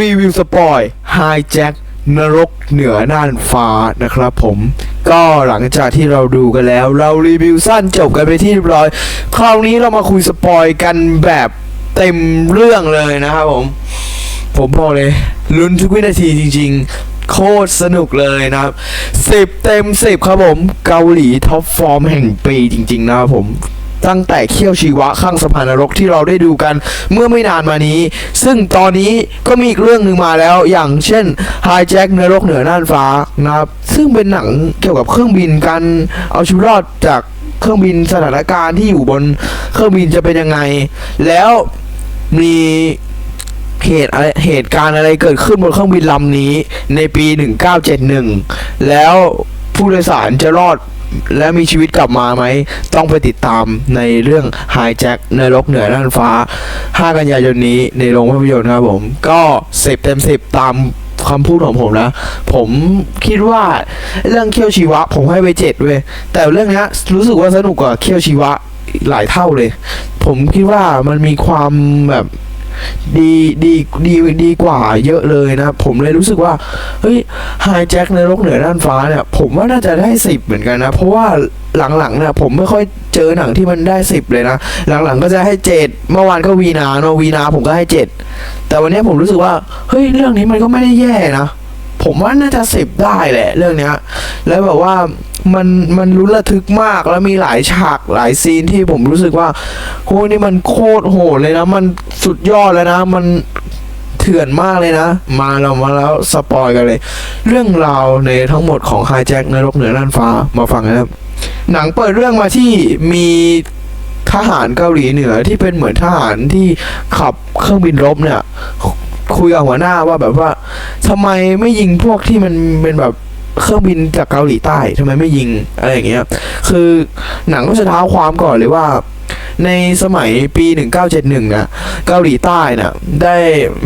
รีวิวสปอยไฮแจ็คนรกเหนือน่านฟ้านะครับผม ก็หลังจากที่เราดูกันแล้ว เรารีวิวสั้นจบกันไปที่เรียบร้อย คราวนี้เรามาคุยสปอยกันแบบเต็มเรื่องเลยนะครับผม ผมบอกเลยลุ้นทุกวินาทีจริง ๆ โคตรสนุกเลยนะครับสิบเต็มสิบครับผม เกาหลีท็อปฟอร์มแห่งปีจริง ๆ นะครับผม ตั้งแต่เขี้ยวชีวะข้างสะพานนรกที่เราได้ดูกันเมื่อไม่นานมานี้ ซึ่งตอนนี้ก็มีอีกเรื่องหนึ่งมาแล้วอย่างเช่น High Jack นรกเหนือน่านฟ้านะครับซึ่งเป็นหนังเกี่ยวกับเครื่องบินการเอาชีวิตรอดจากเครื่องบินสถานการณ์ที่อยู่บนเครื่องบินจะเป็นยังไง แล้วมีเหตุอะไรเหตุการณ์อะไรเกิดขึ้นบนเครื่องบินลำนี้ในปี 1971 แล้วผู้โดยสารจะรอด และมีชีวิตกลับมาไหม ต้องไปติดตามในเรื่อง High Jack ในรกเหนือน่านฟ้า 5 กันยายนนี้ในโรงภาพยนตร์ครับผม ก็สิบเต็มสิบตามคำพูดของผมนะ ผมคิดว่าเรื่องเคี่ยวชีวะ ผมให้ไปเจ็ดเว้ย แต่เรื่องนี้รู้สึกว่าสนุกกว่าเคี่ยวชีวะหลายเท่าเลย ผมคิดว่ามันมีความแบบ ดีดีดีดีกว่าเยอะเลยนะผมเลยรู้สึกว่าเฮ้ยไฮแจ็คในโลกเหนือด้านฟ้าเนี่ยผมว่าน่าจะได้สิบเหมือนกันนะ เพราะว่าหลังๆเนี่ยผมไม่ค่อยเจอหนังที่มันได้สิบเลยนะ หลังๆก็จะให้เจ็ดเมื่อวานก็วีนาเนอะวีนาผมก็ให้เจ็ดแต่วันนี้ผมรู้สึกว่าเฮ้ยเรื่องนี้มันก็ไม่ได้แย่นะ ผมว่าน่าจะสิบได้แหละ เรื่องเนี้ย แล้วแบบว่า มันมันลุ้นระทึกมากแล้วมีหลายฉากหลายซีนที่ผมรู้สึกว่าโหนี่มันโคตรโหดเลยนะ มันสุดยอดแล้วนะ มันเถื่อนมากเลยนะ มาเรามาแล้วสปอยกันเลย เรื่องราวในทั้งหมดของไฮแจ็คนรกเหนือน่านฟ้ามาฟังกันครับ หนังเปิดเรื่องมาที่มีทหารเกาหลีเหนือที่เป็นเหมือนทหารที่ขับเครื่องบินรบเนี่ย คุยกับหัวหน้าว่าแบบว่าทำไมไม่ยิงพวกที่มันเป็นแบบ เครื่องบินจากเกาหลีใต้ทำไมไม่ยิงอะไรอย่างเงี้ย คือหนังก็จะเท้าความก่อนเลยว่า ในสมัยปี 1971นะเกาหลีใต้น่ะได้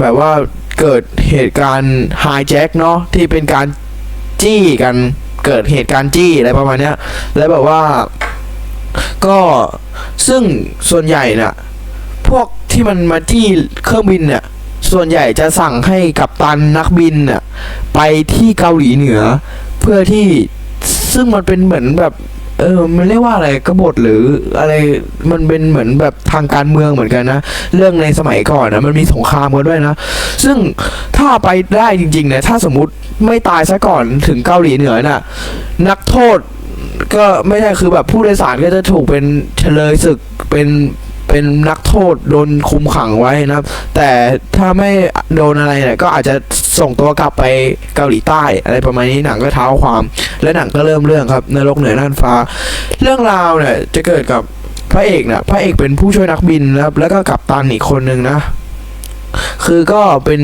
แบบว่าเกิดเหตุการณ์ไฮแจ็คเนาะที่เป็นการจี้กันเกิดเหตุการณ์จี้อะไรประมาณเนี้ย แล้วแบบว่าก็ซึ่งส่วนใหญ่น่ะพวกที่มันมาจี้เครื่องบินเนี่ย ส่วนใหญ่จะสั่งให้กัปตันนักบินน่ะไปที่เกาหลีเหนือ เพื่อที่ซึ่งมันเป็นเหมือนแบบเออ มันเรียกว่าอะไรกบฏหรืออะไร มันเป็นเหมือนแบบทางการเมืองเหมือนกันนะ เรื่องในสมัยก่อนนะ มันมีสงครามกันด้วยนะ ซึ่งถ้าไปได้จริงๆเนี่ย ถ้าสมมุติไม่ตายซะก่อนถึงเกาหลีเหนือน่ะ นักโทษก็ไม่ใช่คือแบบผู้โดยสารก็จะถูกเป็นเฉลยศึกเป็น เป็นนักโทษโดนคุมขังไว้นะครับ แต่ถ้าไม่โดนอะไรเนี่ยก็อาจจะส่งตัวกลับไปเกาหลีใต้อะไรประมาณนี้หนังก็เท้าความ และหนังก็เริ่มเรื่องครับนรกเหนือน่านฟ้า เรื่องราวเนี่ยจะเกิดกับพระเอกนี่ยพระเอกเป็นผู้ช่วยนักบินนะครับแล้วก็กัปตันอีกคนนึงนะ คือก็เป็น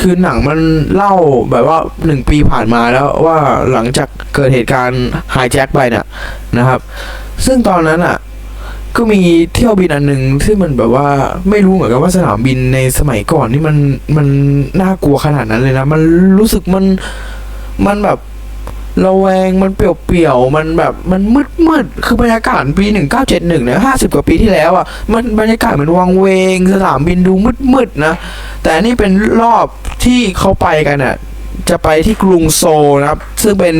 คือหนังมันเล่าแบบว่าหนึ่งปีผ่านมาแล้วว่าหลังจากเกิดเหตุการณ์ไฮแจ็คไปเนี่ยนะครับ ซึ่งตอนนั้นอะ ก็มีเที่ยวบินอันหนึ่งที่มันแบบว่าไม่รู้เหมือนกันว่าสนามบินในสมัยก่อนนี่มันมันน่ากลัวขนาดนั้นเลยนะ มันรู้สึกมันมันแบบระแวงมันเปลี่ยวๆมันแบบมันมืดมืดๆคือบรรยากาศปีหนึ่งเก้าเจ็ดหนึ่งเนี่ยห้าสิบกว่าปีที่แล้วอะมันบรรยากาศมันวังเวง สนามบินดูมืดมืดๆนะ แต่นี่เป็นรอบที่เขาไปกันอะจะไปที่กรุงโซลนะครับ ซึ่งเป็น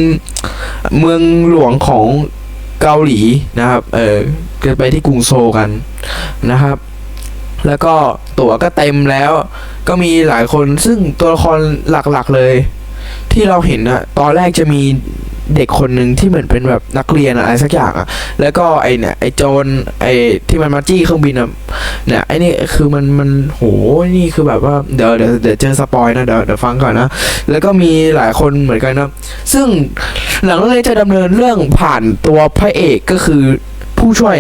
เมืองหลวงของ เกาหลีนะครับ เออจะไปที่กรุงโซลกันนะครับ แล้วก็ตั๋วก็เต็มแล้ว ก็มีหลายคนซึ่งตัวละครหลักๆเลย ที่เราเห็นอะตอนแรกจะมี เด็กคนหนึ่งที่เหมือนเป็นแบบนักเรียนอะไรสักอย่างอะแล้วก็ไอเนี่ยไอโจนไอที่มันมาจี้เครื่องบินอะเนี่ยไอนี่คือมันมันโหนี่คือแบบว่าเดี๋ยวเดี๋ยวเดี๋ยวเจอสปอยนะเดี๋ยวเดี๋ยวฟังก่อนนะแล้วก็มีหลายคนเหมือนกันนะซึ่งหลังเรื่องนี้จะดำเนินเรื่องผ่านตัวพระเอกก็คือ ผู้ช่วย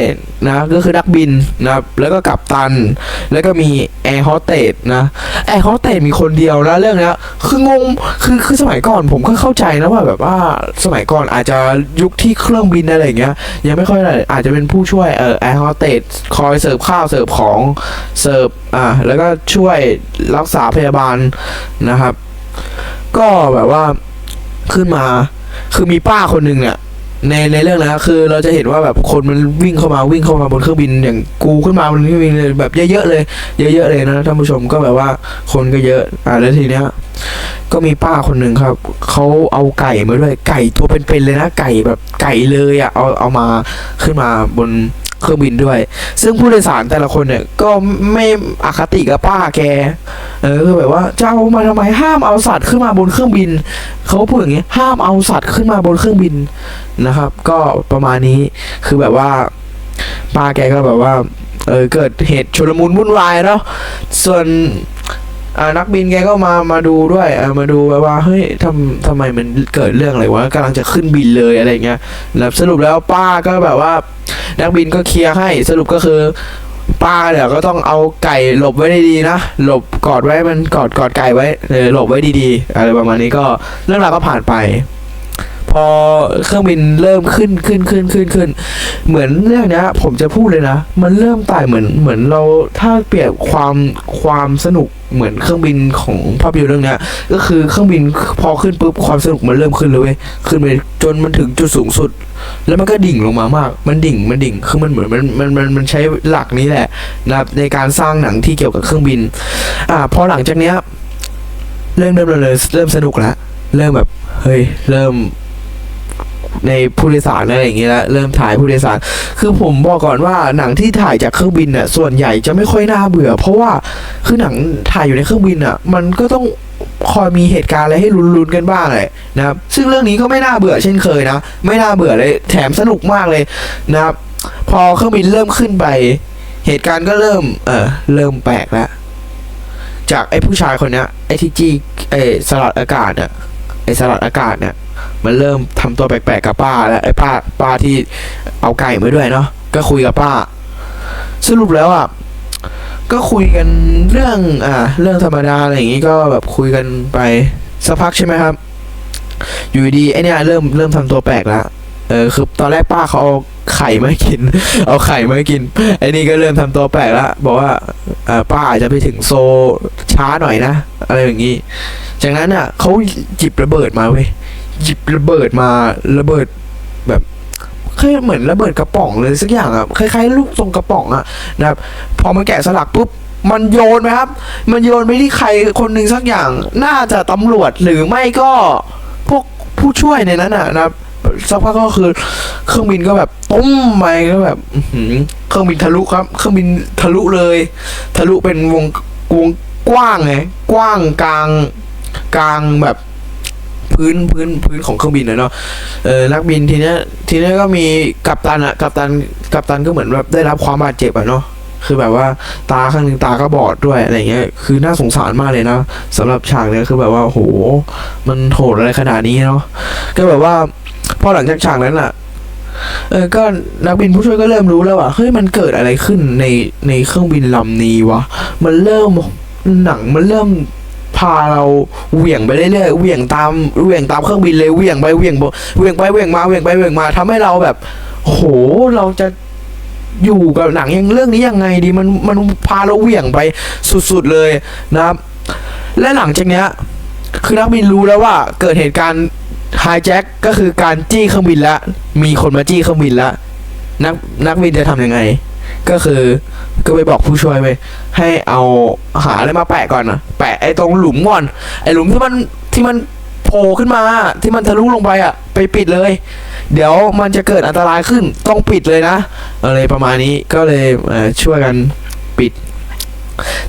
นะก็คือนักบินนะครับแล้วก็กัปตัน แล้วก็มีแอร์โฮสเตสนะแอร์โฮสเตสมีคนเดียวนะเรื่องนี้คืองงคือคือสมัยก่อนผมก็เข้าใจนะว่าแบบว่าสมัยก่อนอาจจะยุคที่เครื่องบินอะไรอย่างเงี้ยยังไม่ค่อยอะไรอาจจะเป็นผู้ช่วยเออแอร์โฮสเตสคอยเสิร์ฟข้าวเสิร์ฟของเสิร์ฟอ่าแล้วก็ช่วยรักษาพยาบาลนะครับ ก็แบบว่าขึ้นมาคือมีป้าคนหนึ่งเนี่ย ในในเรื่องนะคือเราจะเห็นว่าแบบคนมันวิ่งเข้ามาวิ่งเข้ามาบนเครื่องบินอย่างกูขึ้นมาบนเครื่องบินเลยแบบเยอะๆเลย เยอะๆเลยนะท่านผู้ชมก็แบบว่าคนก็เยอะอ่าแล้วทีเนี้ยก็มีป้าคนหนึ่งครับเขาเอาไก่มาด้วยไก่ตัวเป็นๆเลยนะไก่แบบไก่เลยอะ่ะเอาเอามาขึ้นมาบน เครื่องบินด้วย ซึ่งผู้โดยสารแต่ละคนเนี่ยก็ไม่อคติกับป้าแก เออคือแบบว่าจะเอามาทำไมห้ามเอาสัตว์ขึ้นมาบนเครื่องบิน เขาพูดอย่างงี้ห้ามเอาสัตว์ขึ้นมาบนเครื่องบินนะครับ ก็ประมาณนี้คือแบบว่าป้าแกก็แบบว่า เออเกิดเหตุชุลมุนวุ่นวายเนาะส่วน นักบินแกก็มามาดูด้วยอมาดูแบบว่าเฮ้ยทำทำไมมันเกิดเรื่องอะไรวะกำลังจะขึ้นบินเลยอะไรเงี้ยแล้วสรุปแล้วป้าก็แบบว่า นักบินก็เคลียร์ให้สรุปก็คือป้าเนี่ยก็ต้องเอาไก่หลบไว้ดีๆนะ หลบกอดไว้มันกอดกอดไก่ไว้เออหลบไว้ดีๆอะไรประมาณนี้ก็เรื่องราวก็ผ่านไป พอเครื่องบินเริ่มขึ้นขึ้นขึ้นขึ้นขึ้น เหมือนเรื่องเนี้ย ผมจะพูดเลยนะ มันเริ่มตายเหมือนเหมือนเราถ้าเปรียบความความสนุกเหมือนเครื่องบินของภาพยนตร์เรื่องนี้ก็คือเครื่องบินพอขึ้นปุ๊บความสนุกมันเริ่มขึ้นเลยเว้ยขึ้นไปจนมันถึงจุดสูงสุด แล้วมันก็ดิ่งลงมามาก มันดิ่งมันดิ่งคือมันเหมือนมันมันมันมันใช้หลักนี้แหละนะในการสร้างหนังที่เกี่ยวกับเครื่องบิน อ่าพอหลังจากเนี้ยเริ่มเริ่มเริ่มเลยเริ่มสนุกแล้วเริ่มแบบเฮ้ยเริ่ม ในผู้โดยสารอะไรอย่างเงี้ยแล้วเริ่มถ่ายผู้โดยสาร คือผมบอกก่อนว่าหนังที่ถ่ายจากเครื่องบินน่ะส่วนใหญ่จะไม่ค่อยน่าเบื่อ เพราะว่าคือหนังถ่ายอยู่ในเครื่องบินอะ มันก็ต้องคอยมีเหตุการณ์อะไรให้ลุ้นๆกันบ้างเลยนะครับ ซึ่งเรื่องนี้ก็ไม่น่าเบื่อเช่นเคยนะ ไม่น่าเบื่อเลย แถมสนุกมากเลยนะครับ พอเครื่องบินเริ่มขึ้นไป เหตุการณ์ก็เริ่ม เออเริ่มแปลกแล้ว จากไอ้ผู้ชายคนนี้ไอ้ที่จี้ไอ้สลัดอากาศเนี่ย ไอ้สลัดอากาศเนี่ย มันเริ่มทำตัวแปลกๆกับป้าแล้วไอ้ป้าป้าที่เอาไก่มาด้วยเนาะก็คุยกับป้า สรุปแล้วอะก็คุยกันเรื่องอ่าเรื่องธรรมดาอะไรอย่างงี้ก็แบบคุยกันไปสักพักใช่ไหมครับ อยู่ดีไอเนี่ยเริ่มเริ่มทำตัวแปลกแล้ว เออคือตอนแรกป้าเขาเอาไข่มากิน เอาไข่มากินไอ้นี่ก็เริ่มทำตัวแปลกแล้วบอกว่าเออป้าอาจจะไปถึงโซช้าหน่อยนะ อะไรอย่างงี้ จากนั้นอะเขาหยิบระเบิดมาเว้ยหยิบระเบิดมาระเบิดแบบคล้ายเหมือนระเบิดกระป๋องเลยสักอย่างอะคล้ายๆลูกทรงกระป๋องอะนะครับพอมันแกะสลักปุ๊บมันโยนไปครับ มันโยนไปที่ใครคนหนึ่งสักอย่าง น่าจะตำรวจหรือไม่ก็พวกผู้ช่วยในนั้นอะนะครับ สักพักก็คือ เครื่องบินก็แบบตุ้มไปก็แบบเครื่องบินทะลุครับ เครื่องบินทะลุเลย ทะลุเป็นวงวงกว้างไงกว้างกลางกลางแบบพื้นพื้นพื้นของเครื่องบินนะเนาะ เออนักบินทีเนี้ยทีเนี้ยก็มีกัปตันอะกัปตันกัปตันก็เหมือนแบบได้รับความบาดเจ็บอะเนาะ คือแบบว่าตาข้างหนึ่งตาก็บอดด้วยอะไรเงี้ย คือน่าสงสารมากเลยนะสำหรับฉากเนี้ยคือแบบว่าโห มันโหดอะไรขนาดนี้เนาะ ก็แบบว่า พอหลังจากฉากนั้นอะเออ ก็นักบินผู้ช่วยก็เริ่มรู้แล้วว่าเฮ้ยมันเกิดอะไรขึ้นในในเครื่องบินลำนี้วะมันเริ่มหนังมันเริ่มพาเราเหวี่ยงไปเรื่อยๆเหวี่ยงตามเหวี่ยงตามเครื่องบินเลยเหวี่ยงไปเหวี่ยงเหวี่ยงไปเหวี่ยงมาเหวี่ยงไปเหวี่ยงมาทำให้เราแบบ โหเราจะอยู่กับหนังยังเรื่องนี้ยังไงดีมันมันพาเราเหวี่ยงไปสุดๆเลยนะครับ และหลังจากเนี้ยคือนักบินรู้แล้วว่าเกิดเหตุการณ์ ไฮแจ็คก็คือการจี้เครื่องบินล้วมีคนมาจี้เครื่องบินล้วนักนักบินจะทำยังไง ก็คือก็ไปบอกผู้ช่วยไปให้เอาหาอะไรมาแปะก่อนนะแปะไอ้ตรงหลุมก่อน ไอ้หลุมที่มันที่มันโผล่ขึ้นมาที่มันทะลุลงไปอะ ไปปิดเลย เดี๋ยวมันจะเกิดอันตรายขึ้นต้องปิดเลยนะอะไรประมาณนี้ก็เลยช่วยกันปิด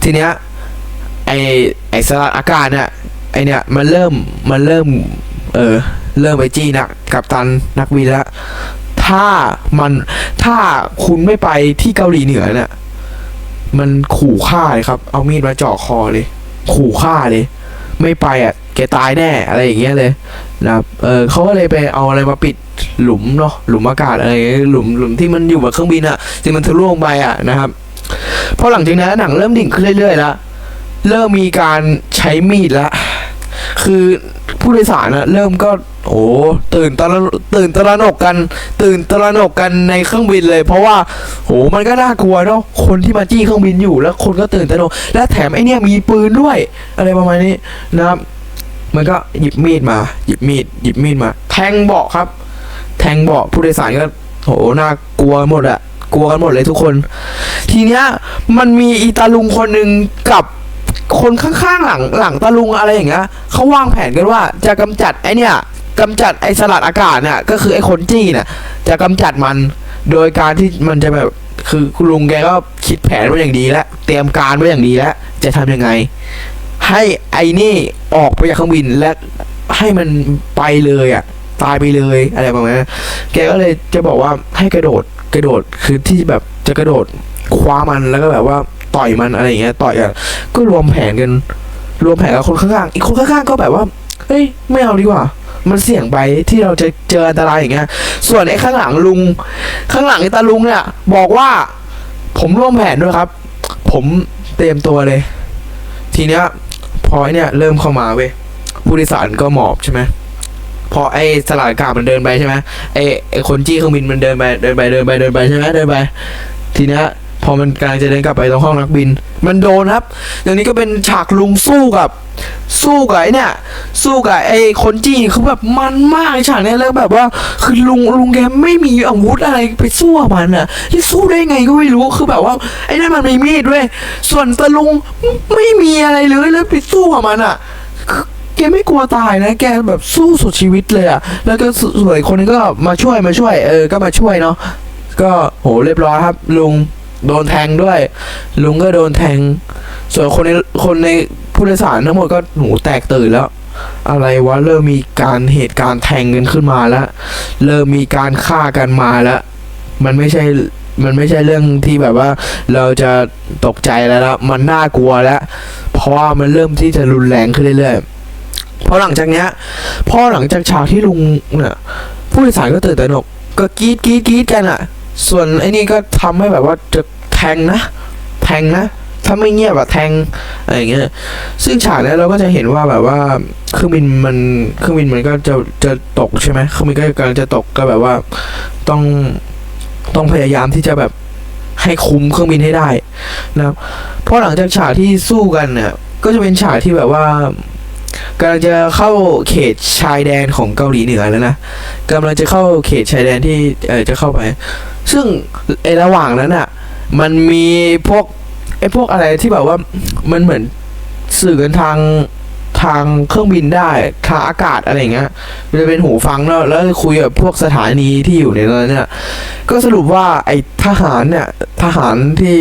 ทีเนี้ยไอไอสลัดอากาศเนี่ยไอเนี่ยมันเริ่มมันเริ่ม เออ เริ่มไปจี้นักกับตันนักบินแล้วถ้ามันถ้าคุณไม่ไปที่เกาหลีเหนือเนี่ยมันขู่ฆ่าเลยครับ เอามีดมาเจาะคอเลย ขู่ฆ่าเลย ไม่ไปอะ แกตายแน่อะไรอย่างเงี้ยเลยนะเออเขาก็เลยไปเอาอะไรมาปิดหลุมเนาะหลุมอากาศอะไรหลุมหลุมที่มันอยู่บนเครื่องบินอะที่มันทะลุลงไปอะนะครับพอหลังจากนั้นหนังเริ่มดิ่งขึ้นเรื่อยๆแล้วเริ่มมีการใช้มีดละ คือผู้โดยสารนะเริ่มก็โอ้ตื่นตระตื่นตระหนกกัน ตื่นตระหนกกันในเครื่องบินเลย เพราะว่าโหมันก็น่ากลัวเนาะคนที่มาจี้เครื่องบินอยู่แล้วคนก็ตื่นตระหนกและแถมไอเนี่ยมีปืนด้วย อะไรประมาณนี้นะครับ มันก็หยิบมีดมา หยิบมีดหยิบมีดมา แทงเบาะครับ แทงเบาะผู้โดยสารก็โหน่ากลัวหมดอะกลัวกันหมดเลยทุกคน ทีเนี้ยมันมีอีตาลุงคนหนึ่งกับ คนข้างๆหลังหลังตาลุงอะไรอย่างเงี้ยเขาวางแผนกันว่าจะกำจัดไอเนี่ยกำจัดไอสลัดอากาศเนี่ยก็คือไอคนจี้เนี่ยจะกำจัดมันโดยการที่มันจะแบบคือคุณลุงแกก็คิดแผนไว้อย่างดีแล้ว เตรียมการไว้อย่างดีแล้ว จะทำยังไง ให้ไอ้นี่ออกไปจากเครื่องบินและให้มันไปเลยอะ ตายไปเลยอะไรประมาณนั้นแกก็เลยจะบอกว่าให้กระโดดกระโดดคือที่แบบจะกระโดดคว้ามันแล้วก็แบบว่า ต่อยมันอะไรอย่างเงี้ยต่อยกันก็รวมแผนกันรวมแผนกับคนข้างๆอีกคนข้างๆก็แบบว่าเฮ้ยไม่เอาดีกว่า มันเสี่ยงไปที่เราจะเจออันตรายอย่างเงี้ย ส่วนไอ้ข้างหลังลุง ข้างหลังไอ้ตาลุงเนี่ย บอกว่า ผมร่วมแผนด้วยครับ ผมเตรียมตัวเลย ทีเนี้ยพอไอ้เนี่ยเริ่มเข้ามาเว้ยผู้โดยสารก็หมอบใช่ไหมพอไอ้สลากกาศมันเดินไปใช่ไหมไอ้ไอ้คนจี้เครื่องบินมันเดินไปเดินไปเดินไปเดินไปใช่ไหมเดินไป ทีเนี้ย อมันกำลังจะเดินกลับไปตรงห้องนักบิน มันโดนครับ อย่างนี้ก็เป็นฉากลุงสู้กับ สู้กับไอ้เนี่ย สู้กับไอ้คนจี้คือแบบมันมากไอฉากเนี้ยแล้วแบบว่า คือลุงลุงแกไม่มีอาวุธอะไรไปสู้กับมันอะที่สู้ได้ไงก็ไม่รู้คือแบบว่าไอ้นั่นมันมีมีดด้วย ส่วนตะลุงไม่มีอะไรเลยแล้วไปสู้กับมันอะแกไม่กลัวตายนะ แกแบบสู้สุดชีวิตเลยอะแล้วก็สวนอีกคนนึงก็มาช่วยมาช่วย เออ ก็มาช่วยเนาะ ก็โหเรียบร้อยครับลุง โดนแทงด้วย ลุงก็โดนแทง ส่วนคนในคนในผู้โดยสารทั้งหมดก็หนูแตกตื่นแล้ว อะไรวะเริ่มมีการเหตุการณ์แทงกันขึ้นมาแล้ว เริ่มมีการฆ่ากันมาแล้ว มันไม่ใช่มันไม่ใช่เรื่องที่แบบว่า เราจะตกใจแล้วละมันน่ากลัวแล้ว เพราะว่ามันเริ่มที่จะรุนแรงขึ้นเรื่อยๆเพราะหลังจากเนี้ยพอหลังจากฉากที่ลุงเนี่ยผู้โดยสารก็ตื่นตระหนก ก็กรีดกรีดกรีดกันอะ ส่วนไอ้นี่ก็ทำให้แบบว่าจะแทงนะ แทงนะ ถ้าไม่เงียบอะแทงอะไรอย่างเงี้ย ซึ่งฉากนี้เราก็จะเห็นว่าแบบว่าเครื่องบินมันเครื่องบินมันก็จะจะตกใช่ไหมเครื่องบินก็กำลังจะตกก็แบบว่าต้องต้องพยายามที่จะแบบให้คุมเครื่องบินให้ได้นะครับเพราะหลังจากฉากที่สู้กันเนี่ยก็จะเป็นฉากที่แบบว่า กำลังจะเข้าเขตชายแดนของเกาหลีเหนือแล้วนะกำลังจะเข้าเขตชายแดนที่เออจะเข้าไป ซึ่งไอระหว่างนั้นอะ มันมีพวกไอพวกอะไรที่แบบว่ามันเหมือนสื่อกันทาง ทางเครื่องบินได้ทางอากาศอะไรเงี้ยมันจะเป็นหูฟังแล้วแล้วคุยกับพวกสถานีที่อยู่ในนั้นเนี่ยก็สรุปว่าไอทหารเนี่ยทหารที่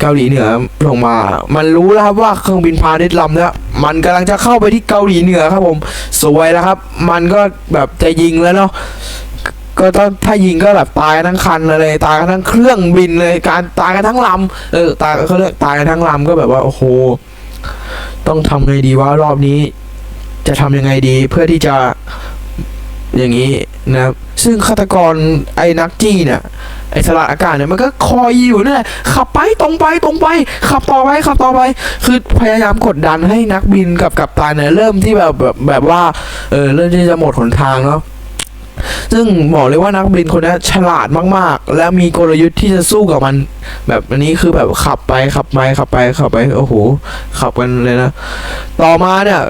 เกาหลีเหนือลงมา มันรู้แล้วครับว่าเครื่องบินพาณิชย์ลำเนี่ยมันกำลังจะเข้าไปที่เกาหลีเหนือครับผมสวยแล้วครับ มันก็แบบจะยิงแล้วเนาะก็ต้องถ้ายิงก็แบบตายทั้งคันเลย ตายกันทั้งเครื่องบินเลย การตายกันทั้งลำเออตายเขาเรียกตายกันทั้งลำก็แบบว่าโอ้โห ต้องทำไงดีว่ารอบนี้ จะทำยังไงดีเพื่อที่จะอย่างนี้นะครับ ซึ่งฆาตกรไอ้นักจี้เนี่ยไอ้สละอากาศเนี่ยมันก็คอยอยู่นั่นแหละขับไปตรงไปตรงไป ขับต่อไปขับต่อไป คือพยายามกดดันให้นักบินกับกัปตันเนี่ยเริ่มที่แบบแบบแบบว่าเออเริ่มที่จะหมดหนทางเนาะ ซึ่งบอกเลยว่านักบินคนนี้ฉลาดมากๆ และมีกลยุทธ์ที่จะสู้กับมัน แบบอันนี้คือแบบขับไปขับไปขับไปขับไปโอ้โหขับกันเลยนะ ต่อมาเนี่ย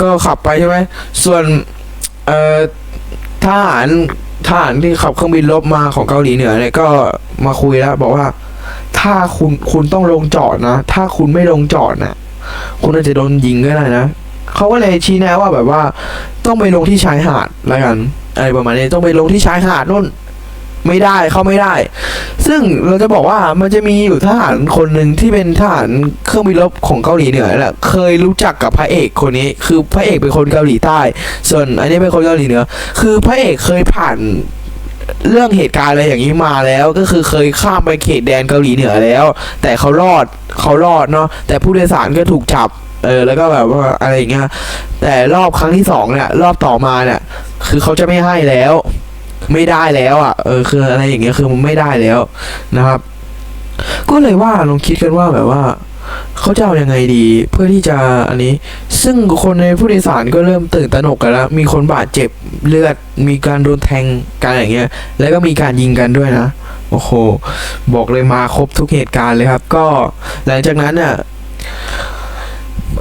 ก็ขับไปใช่ไหมส่วนเอ่อทหารทหารที่ขับเครื่องบินรบมาของเกาหลีเหนือเนี่ยก็มาคุยแล้วบอกว่า ถ้าคุณคุณต้องลงจอดนะ ถ้าคุณไม่ลงจอดนะคุณอาจจะโดนยิงก็ได้นะเขาก็เลยชี้แนะว่าแบบว่าต้องไปลงที่ชายหาดแล้วกัน อะไรประมาณนี้ต้องไปลงที่ชายหาดนู่นไม่ได้เข้าไม่ได้ ซึ่งเราจะบอกว่ามันจะมีอยู่ทหารคนหนึ่งที่เป็นทหารเครื่องบินรบของเกาหลีเหนือแหละเคยรู้จักกับพระเอกคนนี้ คือพระเอกเป็นคนเกาหลีใต้ ส่วนอันนี้เป็นคนเกาหลีเหนือ คือพระเอกเคยผ่านเรื่องเหตุการณ์อะไรอย่างนี้มาแล้ว ก็คือเคยข้ามไปเขตแดนเกาหลีเหนือแล้ว แต่เขารอดเขารอดเนาะแต่ผู้โดยสารก็ถูกจับ เออแล้วก็แบบว่าอะไรอย่างเงี้ยแต่รอบครั้งที่สองเนี่ย รอบต่อมาเนี่ย คือเขาจะไม่ให้แล้ว ไม่ได้แล้วอะเออคืออะไรอย่างเงี้ยคือมันไม่ได้แล้วนะครับ ก็เลยว่าลองคิดกันว่าแบบว่าเขาจะเอายังไงดีเพื่อที่จะอันนี้ ซึ่งคนในผู้โดยสารก็เริ่มตื่นตระหนกกันแล้ว มีคนบาดเจ็บเลือดมีการโดนแทงกันอย่างเงี้ย แล้วก็มีการยิงกันด้วยนะโอ้โหบอกเลยมาครบทุกเหตุการณ์เลยครับ ก็หลังจากนั้นเนี่ย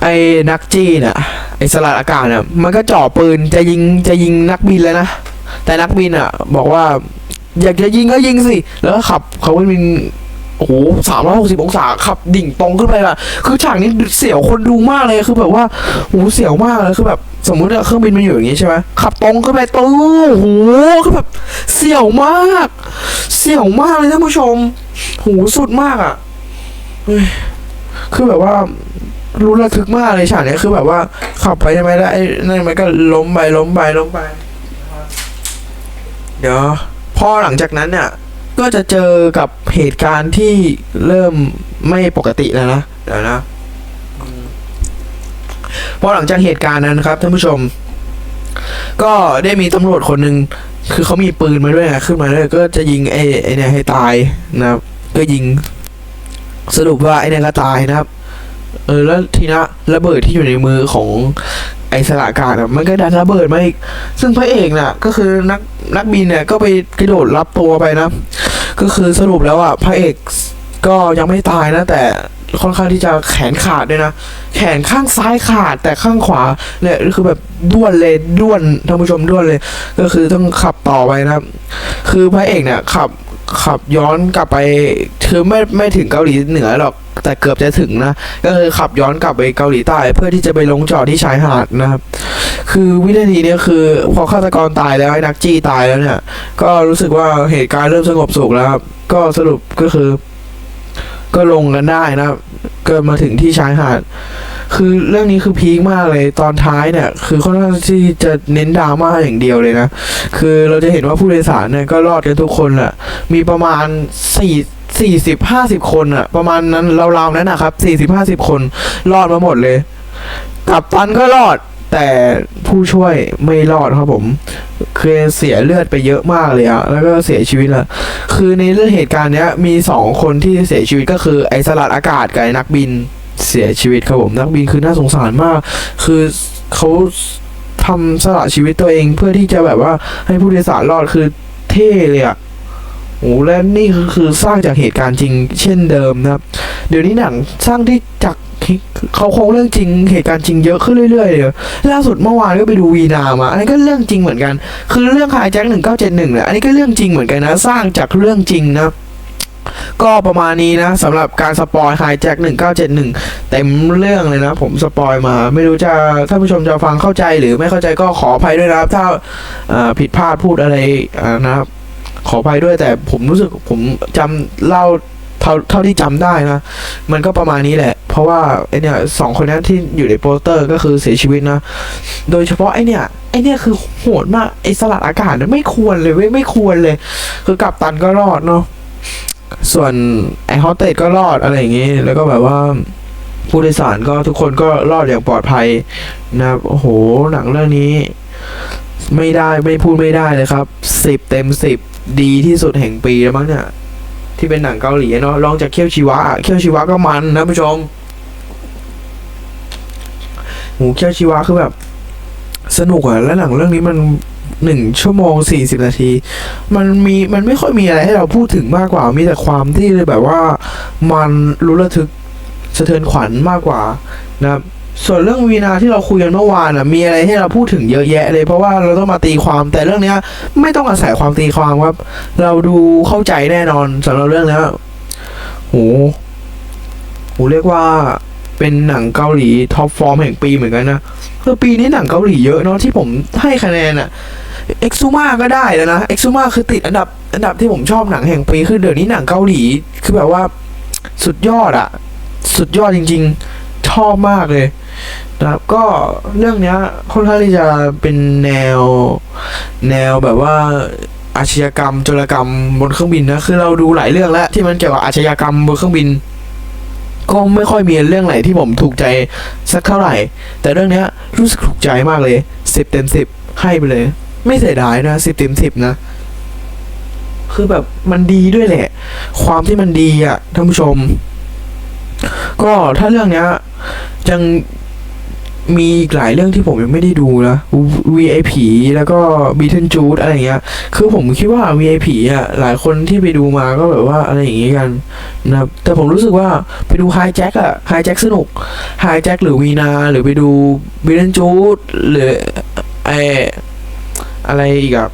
ไอ้นักจี้เนี่ยไอ้สลัดอากาศเนี่ยมันก็จ่อปืนจะยิงจะยิงนักบินแล้วนะแต่นักบินอะ บอกว่า อยากจะยิงก็ยิงสิแล้วก็ขับเขาก็บินโอ้โหสามร้อยหกสิบองศาขับดิ่งตรงขึ้นไปอะคือฉากนี้เสียวคนดูมากเลยคือแบบว่าโอ้โหเสียวมากเลยคือแบบ สมมติว่าเครื่องบินมันอยู่อย่างนี้ใช่ไหมขับตรงขึ้นไปตู้โอ้โหคือแบบเสียวมาก เสียวมากเลยท่านผู้ชมโหสุดมากอะคือแบบว่า รู้ระทึกมากเลยฉากเนี้ยคือแบบว่าขับไปใช่ไหมแล้วไอ้นั่นมันก็ล้มไปล้มไปล้มไป เดี๋ยวพอหลังจากนั้นเนี่ย ก็จะเจอกับเหตุการณ์ที่เริ่มไม่ปกติแล้วนะเดี๋ยวนะพอหลังจากเหตุการณ์นั้นครับท่านผู้ชม ก็ได้มีตำรวจคนหนึ่งคือเขามีปืนมาด้วยไงขึ้นมาด้วยก็จะยิงไอ้ไอ้เนี่ยให้ตายนะครับ ก็ยิงสรุปว่าไอ้เนี่ยก็ตายนะครับ เออแล้วทีนะระเบิดที่อยู่ในมือของไอสละอากาศอะมันก็ดันระเบิดมาอีก ซึ่งพระเอกน่ะ ก็คือนักนักบินเนี่ยก็ไปกระโดดรับตัวไปนะ ก็คือสรุปแล้วอะพระเอกก็ยังไม่ตายนะ แต่ค่อนข้างที่จะแขนขาดด้วยนะ แขนข้างซ้ายขาดแต่ข้างขวาเนี่ยคือแบบด้วนเลยด้วนท่านผู้ชมด้วนเลย ก็คือต้องขับต่อไปนะครับ คือพระเอกเนี่ยขับ ขับย้อนกลับไปคือไม่ไม่ถึงเกาหลีเหนือหรอกแต่เกือบจะถึงนะ ก็คือขับย้อนกลับไปเกาหลีใต้ เพื่อที่จะไปลงจอดที่ชายหาดนะครับ คือวินาทีนี้คือ พอฆาตกรตายแล้วไอ้นักจี้ตายแล้วเนี่ย ก็รู้สึกว่าเหตุการณ์เริ่มสงบสุขแล้วครับ ก็สรุปก็คือ ก็ลงกันได้นะครับ ก็มาถึงที่ชายหาด คือเรื่องนี้คือพีคมากเลยตอนท้ายเนี่ย คือค่อนข้างที่จะเน้นดราม่าอย่างเดียวเลยนะ คือเราจะเห็นว่าผู้โดยสารเนี่ยก็รอดกันทุกคนแหละมีประมาณสี่สี่สิบห้าสิบคนอะประมาณนั้นราวๆนั้นนะครับสี่สิบห้าสิบคนรอดมาหมดเลย กับตันก็รอดแต่ผู้ช่วยไม่รอดครับผมคือเสียเลือดไปเยอะมากเลยอะแล้วก็เสียชีวิตละคือในเรื่องเหตุการณ์เนี้ยมีสองคนที่เสียชีวิตก็คือไอ้สลัดอากาศกับไอ้นักบิน เสียชีวิตครับผมนักบินคือน่าสงสารมาก คือเขาทำสละชีวิตตัวเองเพื่อที่จะแบบว่าให้ผู้โดยสารรอดคือเท่เลยอะโอ้และนี่คือคือสร้างจากเหตุการณ์จริงเช่นเดิมนะครับ เดี๋ยวนี้หนังสร้างที่จากเขาโครงเรื่องจริงเหตุการณ์จริงเยอะขึ้นเรื่อยๆเลยล่าสุดเมื่อวานก็ไปดูวีนามาอันนี้ก็เรื่องจริงเหมือนกัน คือเรื่องคายแจ็คหนึ่งเก้าเจ็ดหนึ่งเนี่ยอันนี้ก็เรื่องจริงเหมือนกันนะ สร้างจากเรื่องจริงนะ ก็ประมาณนี้นะสำหรับการสปอยคายแจ็คหนึ่งเก้าเจ็ดหนึ่งเต็มเรื่องเลยนะผมสปอยมา ไม่รู้จะท่านผู้ชมจะฟังเข้าใจหรือไม่เข้าใจก็ขออภัยด้วยนะครับ ถ้าผิดพลาดพูดอะไรนะครับ ขออภัยด้วยแต่ผมรู้สึกผมจำเล่าเท่าเท่าที่จำได้นะ มันก็ประมาณนี้แหละ เพราะว่าไอเนี่ยสองคนนั้นที่อยู่ในโปสเตอร์ก็คือเสียชีวิตนะ โดยเฉพาะไอเนี่ยไอเนี่ยคือโหดมากไอสลัดอากาศเนี่ยไม่ควรเลยเว้ยไม่ควรเลย คือกัปตันก็รอดเนาะ ส่วนไอฮอเตสก็รอดอะไรอย่างงี้ แล้วก็แบบว่าผู้โดยสารก็ทุกคนก็รอดอย่างปลอดภัยนะครับโอ้โหหนังเรื่องนี้ ไม่ได้ไม่พูดไม่ได้เลยครับสิบเต็มสิบดีที่สุดแห่งปีแล้วมั้งเนี่ย ที่เป็นหนังเกาหลีเนาะลองจากเคียวชีวะเคียวชีวะก็มันนะผู้ชมโหเคียวชีวะคือแบบ สนุกอะและหนังเรื่องนี้มัน หนึ่งชั่วโมงสี่สิบนาที มันมีมันไม่ค่อยมีอะไรให้เราพูดถึงมากกว่า มีแต่ความที่แบบว่า มันรู้ระทึกสะเทือนขวัญมากกว่านะครับส่วนเรื่องวีนาที่เราคุยกันเมื่อวานอะมีอะไรให้เราพูดถึงเยอะแยะเลยเพราะว่าเราต้องมาตีความแต่เรื่องเนี้ย ไม่ต้องอาศัยความตีความครับ เราดูเข้าใจแน่นอนสำหรับเรื่องนี้โหโหเรียกว่าเป็นหนังเกาหลีท็อปฟอร์มแห่งปีเหมือนกันนะคือปีนี้หนังเกาหลีเยอะเนาะที่ผมให้คะแนนอะ เอ็กซูมาก็ได้แล้วนะเอ็กซูมาคือติดอันดับอันดับที่ผมชอบหนังแห่งปีคือเดี๋ยวนี้หนังเกาหลีคือแบบว่าสุดยอดอะสุดยอดจริง ๆ ชอบมากเลยนะครับก็เรื่องเนี้ยค่อนข้างที่จะเป็นแนวแนวแบบว่าอาชญากรรมโจรกรรมบนเครื่องบินนะคือเราดูหลายเรื่องแล้วที่มันเกี่ยวกับอาชญากรรมบนเครื่องบิน ก็ไม่ค่อยมีเรื่องไหนที่ผมถูกใจสักเท่าไหร่ แต่เรื่องเนี้ยรู้สึกถูกใจมากเลยสิบเต็มสิบให้ไปเลย ไม่เสียดายนะสิบเต็มสิบนะ คือแบบมันดีด้วยแหละ ความที่มันดีอะท่านผู้ชม ก็ถ้าเรื่องเนี้ยยังมีอีกหลายเรื่องที่ผมยังไม่ได้ดูนะ VIP แล้วก็ Beaten Jude อะไรเงี้ย คือผมคิดว่า VIP อะ หลายคนที่ไปดูมาก็แบบว่าอะไรอย่างงี้กันนะแต่ผมรู้สึกว่าไปดู High Jack อะ High Jack สนุก High Jack หรือวีนา หรือไปดู Beaten Jude หรือไอ อะไรอีกอะ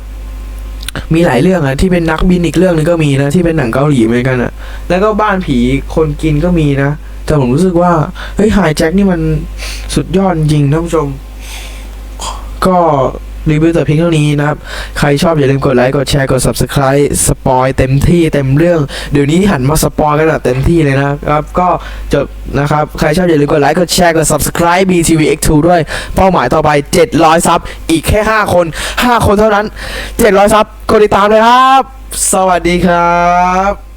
มีหลายเรื่องอะที่เป็นนักบินอีกเรื่องหนึงก็มีนะที่เป็นหนังเกาหลีเหมือนกันอะแล้วก็บ้านผีคนกินก็มีนะแต่ผมรู้สึกว่าเฮ้ยไฮแจ็คนี่มันสุดยอดจริงท่านผู้ชม ก็ รีวิวแต่เพียงเท่านี้นะครับ ใครชอบอย่าลืมกดไลค์ กดแชร์ กด subscribe สปอยเต็มที่เต็มเรื่อง เดี๋ยวนี้หันมาสปอยกันแบบเต็มที่เลยนะครับ ก็จบนะครับ ใครชอบอย่าลืมกดไลค์ กดแชร์ กด subscribe BTV X2 ด้วย เป้าหมายต่อไป 700 ซับ อีกแค่ 5 คน 5 คนเท่านั้น 700 ซับ กดติดตามเลยครับ สวัสดีครับ